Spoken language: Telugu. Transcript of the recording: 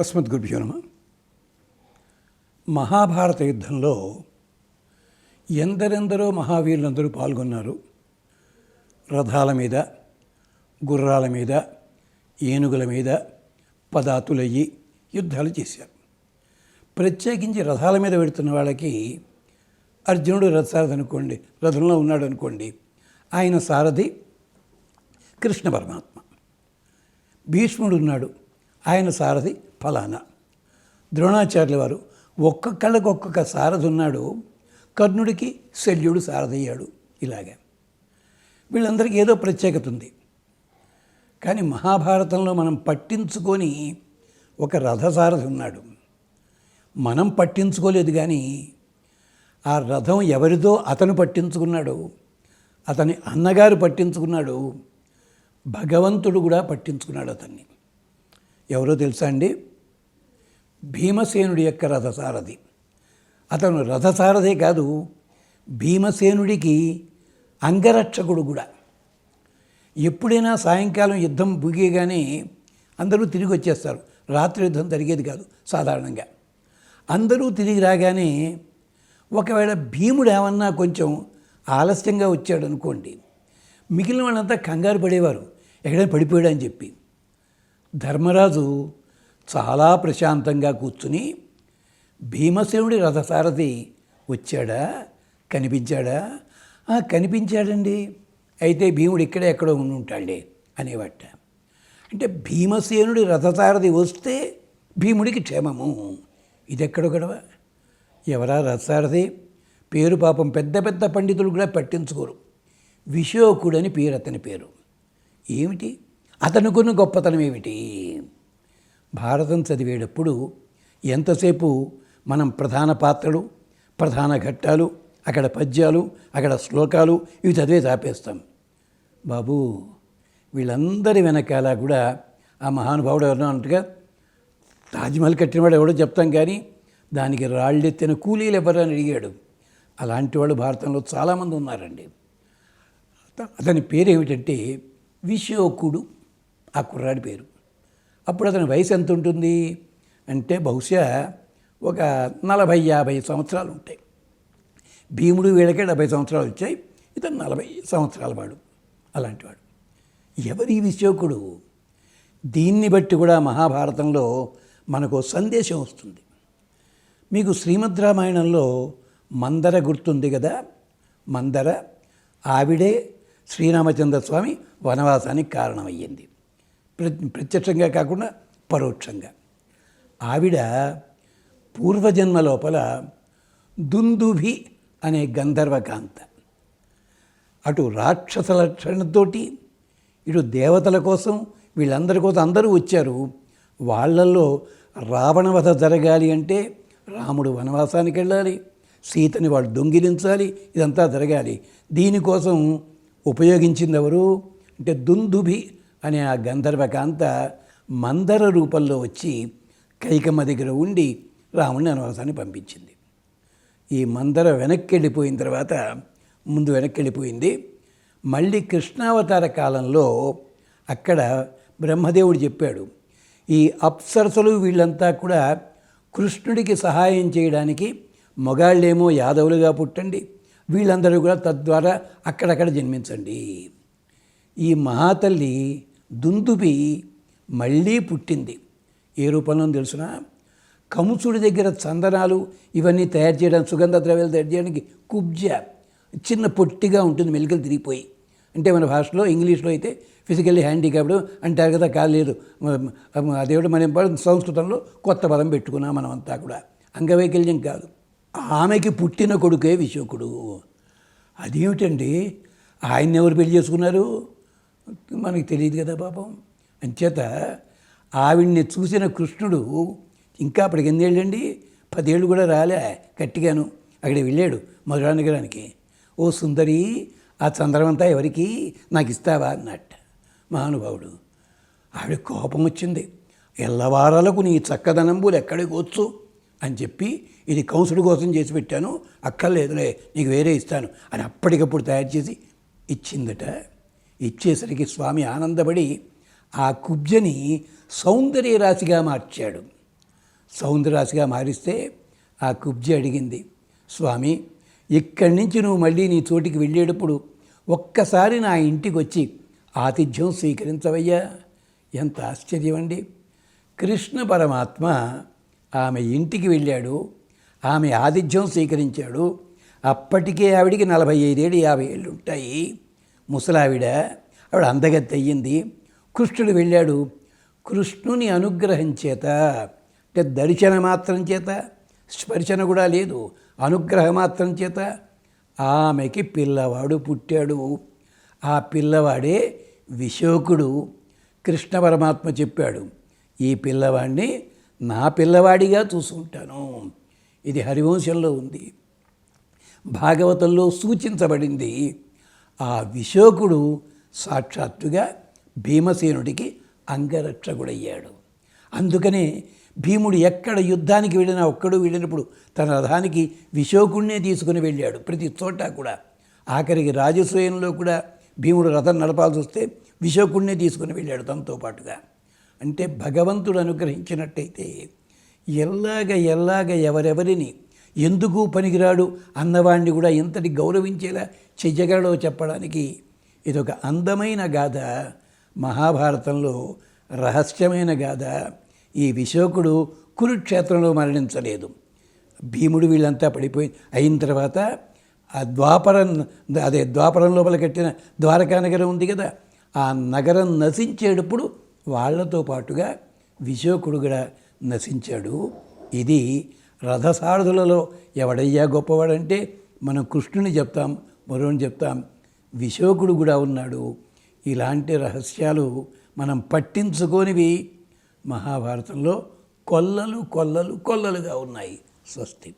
అస్మద్గురుభ్యో నమ. మహాభారత యుద్ధంలో ఎందరెందరో మహావీరులందరూ పాల్గొన్నారు. రథాల మీద గుర్రాల మీద ఏనుగుల మీద పదాతులయ్యి యుద్ధాలు చేశారు. ప్రత్యేకించి రథాల మీద పెడుతున్న వాళ్ళకి అర్జునుడు రథసారథి అనుకోండి రథంలో ఉన్నాడు అనుకోండి ఆయన సారథి కృష్ణ పరమాత్మ. భీష్ముడు ఉన్నాడు ఆయన సారథి ఫలానా. ద్రోణాచార్యుల వారు ఒక్కొక్కళ్ళకి ఒక్కొక్క సారథి ఉన్నాడు కర్ణుడికి శల్యుడు సారథి అయ్యాడు ఇలాగా. వీళ్ళందరికీ ఏదో ప్రత్యేకత ఉంది. కానీ మహాభారతంలో మనం పట్టించుకొని ఒక రథసారథి ఉన్నాడు. మనం పట్టించుకోలేదు కానీ ఆ రథం ఎవరిదో అతను పట్టించుకున్నాడు అతని అన్నగారు పట్టించుకున్నాడు భగవంతుడు కూడా పట్టించుకున్నాడు అతన్ని. ఎవరో తెలుసా అండి? భీమసేనుడి యొక్క రథసారథి. అతను రథసారథే కాదు భీమసేనుడికి అంగరక్షకుడు కూడా. ఎప్పుడైనా సాయంకాలం యుద్ధం బుగేగానే అందరూ తిరిగి వచ్చేస్తారు. రాత్రి యుద్ధం జరిగేది కాదు సాధారణంగా. అందరూ తిరిగి రాగానే ఒకవేళ భీముడు ఏమన్నా కొంచెం ఆలస్యంగా వచ్చాడు అనుకోండి మిగిలిన వాళ్ళంతా కంగారు పడేవారు. ఎక్కడైనా పడిపోయాడు అని చెప్పి. ధర్మరాజు చాలా ప్రశాంతంగా కూర్చుని భీమసేనుడి రథసారథి వచ్చాడా? కనిపించాడా? కనిపించాడండి. అయితే భీముడు ఇక్కడే ఎక్కడో ఉండి ఉంటాడే అనేవట. అంటే భీమసేనుడి రథసారథి వస్తే భీముడికి క్షేమము. ఇది ఎక్కడో గడవ? ఎవరా రథసారథి? పేరు పాపం పెద్ద పెద్ద పండితులు కూడా పట్టించుకోరు. విశోకుడని పేరు అతని పేరు. ఏమిటి? అతనుకున్న గొప్పతనం ఏమిటి? భారతం చదివేటప్పుడు ఎంతసేపు మనం ప్రధాన పాత్రలు ప్రధాన ఘట్టాలు అక్కడ పద్యాలు అక్కడ శ్లోకాలు ఇవి చదివే చాపేస్తాం. బాబు వీళ్ళందరి వెనకాల కూడా ఆ మహానుభావుడు ఎవరినో అన్నట్టుగా తాజ్మహల్ కట్టినవాడు ఎవడో చెప్తాం కానీ దానికి రాళ్ళెత్తిన కూలీలు ఎవరని అడిగాడు. అలాంటి వాళ్ళు భారతంలో చాలామంది ఉన్నారండి. అతని పేరు ఏమిటంటే విశోకుడు ఆ కుర్రాడి పేరు. అప్పుడు అతని వయసు ఎంత ఉంటుంది? అంటే బహుశా ఒక నలభై యాభై సంవత్సరాలు ఉంటాయి. భీముడు వీళ్ళకే డెబ్బై సంవత్సరాలు వచ్చాయి. ఇతను నలభై సంవత్సరాల వాడు. అలాంటివాడు ఎవరి విశోకుడు దీన్ని బట్టి కూడా మహాభారతంలో మనకు సందేశం వస్తుంది. మీకు శ్రీమద్ రామాయణంలో మందర గుర్తుంది కదా? మందర ఆవిడే శ్రీరామచంద్ర స్వామి వనవాసానికి కారణమయ్యింది. ప్రత్యక్షంగా కాకుండా పరోక్షంగా. ఆవిడ పూర్వజన్మ లోపల దుందుభి అనే గంధర్వకాంత. అటు రాక్షస లక్షణతోటి ఇటు దేవతల కోసం వీళ్ళందరి కోసం అందరూ వచ్చారు. వాళ్ళల్లో రావణవధ జరగాలి అంటే రాముడు వనవాసానికి వెళ్ళాలి సీతని వాడు దొంగిలించాలి ఇదంతా జరగాలి. దీనికోసం ఉపయోగించింది ఎవరు అంటే దుందుభి అనే ఆ గంధర్వకాంత మందర రూపంలో వచ్చి కైకమ్మ దగ్గర ఉండి రాముడిని వనవాసానికి పంపించింది. ఈ మందర వెనక్కి వెళ్ళిపోయిన తర్వాత ముందు వెనక్కి వెళ్ళిపోయింది మళ్ళీ కృష్ణావతార కాలంలో అక్కడ బ్రహ్మదేవుడు చెప్పాడు ఈ అప్సరసలు వీళ్ళంతా కూడా కృష్ణుడికి సహాయం చేయడానికి మొగాళ్ళేమో యాదవులుగా పుట్టండి వీళ్ళందరూ కూడా తద్వారా అక్కడక్కడ జన్మించండి. ఈ మహాతల్లి దుందుబి మళ్ళీ పుట్టింది. ఏ రూపంలో తెలుసిన? కముచుడి దగ్గర చందనాలు ఇవన్నీ తయారు చేయడానికి సుగంధ ద్రవ్యాలు తయారు చేయడానికి కుబ్జ చిన్న పొట్టిగా ఉంటుంది మెలికలు తిరిగిపోయి. అంటే మన భాషలో ఇంగ్లీష్లో అయితే ఫిజికల్లీ హ్యాండిక్యాప్డ్ అంటారు కదా కాలేదు అదేవిడ మనం సంస్కృతంలో కొత్త పదం పెట్టుకున్నాం మనం అంతా కూడా. అంగవైకల్యం కాదు. ఆమెకి పుట్టిన కొడుకే విశోకుడు. అదేమిటండి? ఆయన్ని ఎవరు పెళ్ళి చేసుకున్నారు? మనకి తెలియదు కదా పాపం. అంచేత ఆవిడ్ని చూసిన కృష్ణుడు ఇంకా అప్పటికి ఎన్నేళ్ళండి పదేళ్ళు కూడా రాలే గట్టిగాను. అక్కడ వెళ్ళాడు మధురా నగరానికి ఓ సుందరి ఆ చంద్రమంతా ఎవరికి నాకు ఇస్తావా? అన్నట్ట మహానుభావుడు. ఆవిడ కోపం వచ్చింది. ఎల్లవారాలకు నీ చక్కదనంబులు ఎక్కడికి వచ్చు? అని చెప్పి ఇది కంసుడి కోసం చేసి పెట్టాను. అక్కర్లేదులే నీకు వేరే ఇస్తాను. అని అప్పటికప్పుడు తయారు చేసి ఇచ్చిందట. ఇచ్చేసరికి స్వామి ఆనందపడి ఆ కుబ్జని సౌందర్య రాశిగా మార్చాడు. సౌందర్యరాశిగా మారిస్తే ఆ కుబ్జి అడిగింది స్వామి ఇక్కడి నుంచి నువ్వు మళ్ళీ నీ చోటికి వెళ్ళేటప్పుడు ఒక్కసారి నా ఇంటికి వచ్చి ఆతిథ్యం స్వీకరించవయ్యా. ఎంత ఆశ్చర్యం అండి కృష్ణ పరమాత్మ ఆమె ఇంటికి వెళ్ళాడు ఆమె ఆతిథ్యం స్వీకరించాడు. అప్పటికే ఆవిడికి నలభై ఐదేళ్ళు యాభై ఏళ్ళు ఉంటాయి. ముసలావిడ ఆవిడ అందగత్తి అయ్యింది కృష్ణుడు వెళ్ళాడు. కృష్ణుని అనుగ్రహం చేత అంటే దర్శన మాత్రం చేత స్పర్శన కూడా లేదు అనుగ్రహ మాత్రం చేత ఆమెకి పిల్లవాడు పుట్టాడు. ఆ పిల్లవాడే విశోకుడు. కృష్ణ పరమాత్మ చెప్పాడు ఈ పిల్లవాడిని నా పిల్లవాడిగా చూసుకుంటాను ఇది హరివంశంలో ఉంది. భాగవతంలో సూచించబడింది ఆ విశోకుడు సాక్షాత్తుగా భీమసేనుడికి అంగరక్షకుడయ్యాడు. అందుకనే భీముడు ఎక్కడ యుద్ధానికి వెళ్ళినా ఒక్కడు వెళ్ళినప్పుడు తన రథానికి విశోకుణ్ణే తీసుకుని వెళ్ళాడు ప్రతి చోట కూడా. ఆఖరికి రాజసూయంలో కూడా భీముడు రథం నడపాల్సి వస్తే విశోకుణ్ణే తీసుకుని వెళ్ళాడు తనతో పాటుగా. అంటే భగవంతుడు అనుగ్రహించినట్టయితే ఎల్లాగ ఎల్లాగ ఎవరెవరిని ఎందుకు పనికిరాడు అన్నవాణ్ణి కూడా ఎంతటి గౌరవించేలా చెయ్యగలడో చెప్పడానికి ఇదొక అందమైన గాథ. మహాభారతంలో రహస్యమైన గాథ. ఈ విశోకుడు కురుక్షేత్రంలో మరణించలేదు. భీముడు వీళ్ళంతా పడిపోయి అయిన తర్వాత ఆ ద్వాపరం అదే ద్వాపరం లోపల కట్టిన ద్వారకా నగరం ఉంది కదా ఆ నగరం నశించేటప్పుడు వాళ్ళతో పాటుగా విశోకుడు కూడా నశించాడు. ఇది రథసారథులలో ఎవడయ్యా గొప్పవాడంటే మనం కృష్ణుని చెప్తాం మరోని చెప్తాం విశోకుడు కూడా ఉన్నాడు. ఇలాంటి రహస్యాలు మనం పట్టించుకోనివి మహాభారతంలో కొల్లలు కొల్లలు కొల్లలుగా ఉన్నాయి స్వస్తి.